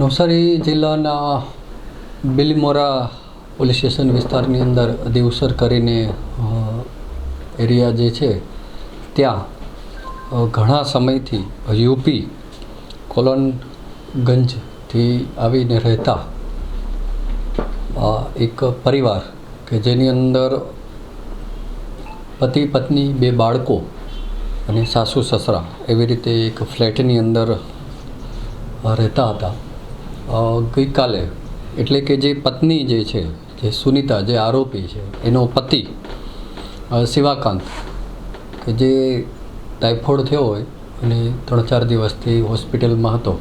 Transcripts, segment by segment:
નવસારી જિલ્લાના Bilimora police station વિસ્તારની અંદર દેવસર કરીને એરિયા જે છે, ત્યાં ઘણા સમયથી યુપી કોલોનગંજથી આવીને રહેતા એક પરિવાર કે જેની અંદર પતિ, પત્ની, બે બાળકો અને સાસુ, સસરા એવી રીતે એક ફ્લેટની અંદર રહેતા હતા. ગઈકાલે એટલે કે જે પત્ની જે છે, જે સુનિતા, જે આરોપી છે, એનો પતિ શિવાકાંત, કે જે ટાઇફોઇડ થયો હોય અને ત્રણ ચાર દિવસથી હોસ્પિટલમાં હતો.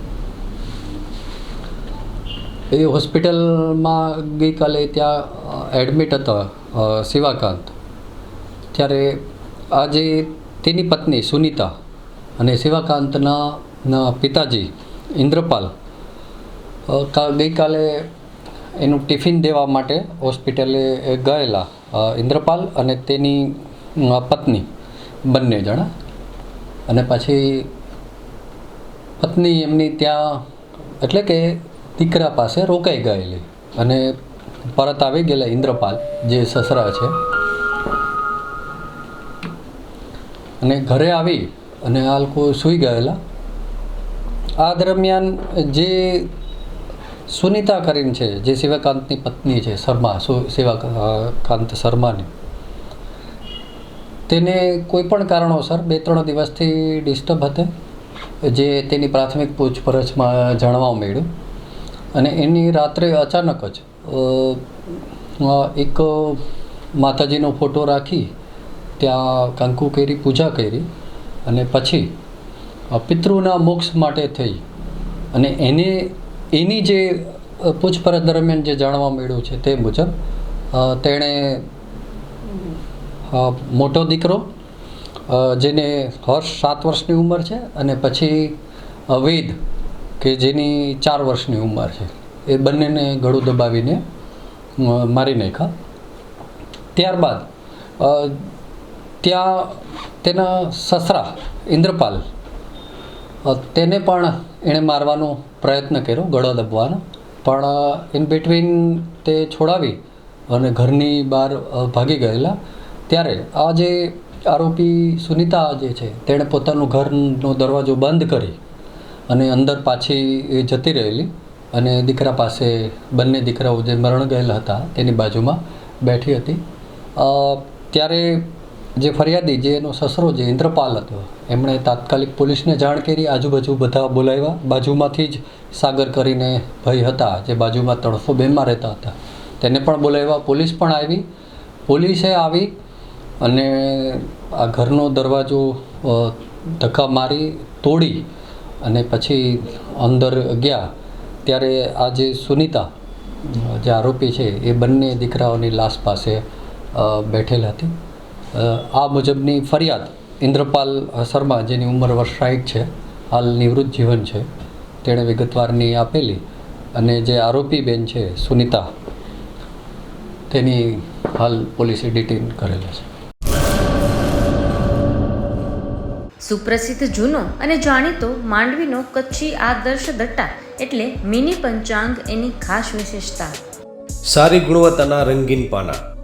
એ હોસ્પિટલમાં ગઈકાલે ત્યાં એડમિટ હતા શિવાકાંત. ત્યારે આજે તેની પત્ની સુનિતા અને શિવાકાંતના પિતાજી ઇન્દ્રપાલ ગઈકાલે એનું ટિફિન દેવા માટે હોસ્પિટલે ગયેલા ઇન્દ્રપાલ અને તેની પત્ની, બંને જણા. અને પછી પત્ની એમની ત્યાં, એટલે કે દીકરા પાસે રોકાઈ ગયેલી અને પરત આવી ગયેલા ઇન્દ્રપાલ, જે સસરા છે. અને ઘરે આવી અને આ લોકો સૂઈ ગયેલા. આ દરમિયાન જે સુનિતા કરીને છે, જે શિવકાંતની પત્ની છે, શર્મા, સુ, શિવકાંત શર્માની. તેને કોઈ પણ કારણોસર બે ત્રણ દિવસથી ડિસ્ટર્બ હતા, જે તેની પ્રાથમિક પૂછપરછમાં જાણવા મળ્યું. અને એની રાત્રે અચાનક જ એક માતાજીનો ફોટો રાખી, ત્યાં કંકુ કરી પૂજા કરી, અને પછી પિતૃના મોક્ષ માટે થઈ. અને એને એની જે પૂછપરછ દરમિયાન જે જાણવા મળ્યું છે તે મુજબ તેણે મોટો દીકરો જેને હર્ષ સાત વર્ષની ઉંમર છે અને પછી વેદ, કે જેની ચાર વર્ષની ઉંમર છે. એ બંનેને ગળું દબાવીને મારી નાખ્યા. ત્યારબાદ ત્યાં તેના સસરા ઇન્દ્રપાલ તેને પણ એણે મારવાનો પ્રયત્ન કર્યો, ગળો દબવાનો. પણ ઇન બિટવીન તે છોડાવી અને ઘરની બહાર ભાગી ગયેલા. ત્યારે આ જે આરોપી સુનિતા જે છે, તેણે પોતાનું ઘરનો દરવાજો બંધ કરી અને અંદર પાછી એ જતી રહેલી અને દીકરા પાસે, બંને દીકરાઓ જે મરણ ગયેલા હતા, તેની બાજુમાં બેઠી હતી. ત્યારે જે ફરિયાદી, જે એનો સસરો જે ઇન્દ્રપાલ હતો, એમણે તાત્કાલિક પોલીસને જાણ કરી, આજુબાજુ બધા બોલાવ્યા. બાજુમાંથી જ સાગર કરીને ભાઈ હતા, જે બાજુમાં તડફો બેમાં રહેતા હતા. તેને પણ બોલાવ્યા. પોલીસ પણ આવી. પોલીસે આવી અને આ ઘરનો દરવાજો ધક્કા મારી તોડી અને પછી અંદર ગયા. ત્યારે આ જે સુનિતા જે આરોપી છે, એ બંને દીકરાઓની લાશ પાસે બેઠેલ હતી. આ મુજબની ફરિયાદ ઇન્દ્રપાલ શર્મા જેની ઉંમર વર્ષ સાઠ છે હાલ નિવૃત્ત જીવન છે તેણે વિગતવારની આપેલી અને જે આરોપી બેન છે સુનિતા તેની હાલ પોલીસે ડિટેન કરેલા છે. સુપ્રસિદ્ધ જૂનો અને જાણીતો માંડવીનો કચ્છી આદર્શ દટ્ટા એટલે મિની પંચાંગ એની ખાસ વિશેષતા. સારી ગુણવત્તાના રંગીન પાના.